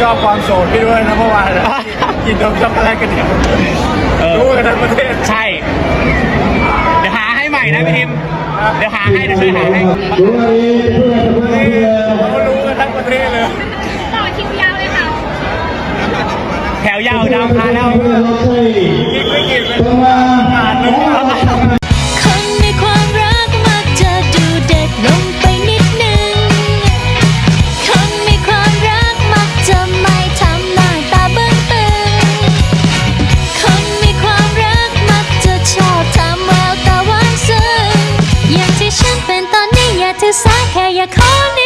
ชอบความโสดพี่ด้วยนะเมื่อวานอะกินนมช็อกโกแลตกันเนี่ยเออ รู้กันทั้งประเทศ ใช่ เดี๋ยวหาให้ใหม่นะพี่ทิมเดี๋ยวหาให้เดี๋ยวช่วยหาให้เขารู้กันทั้งประเทศเลย ต่อคิวยาวเลยค่ะ แถวยาวดาวคาแล้วอี อย่างที่ฉันเป็นตอนนี้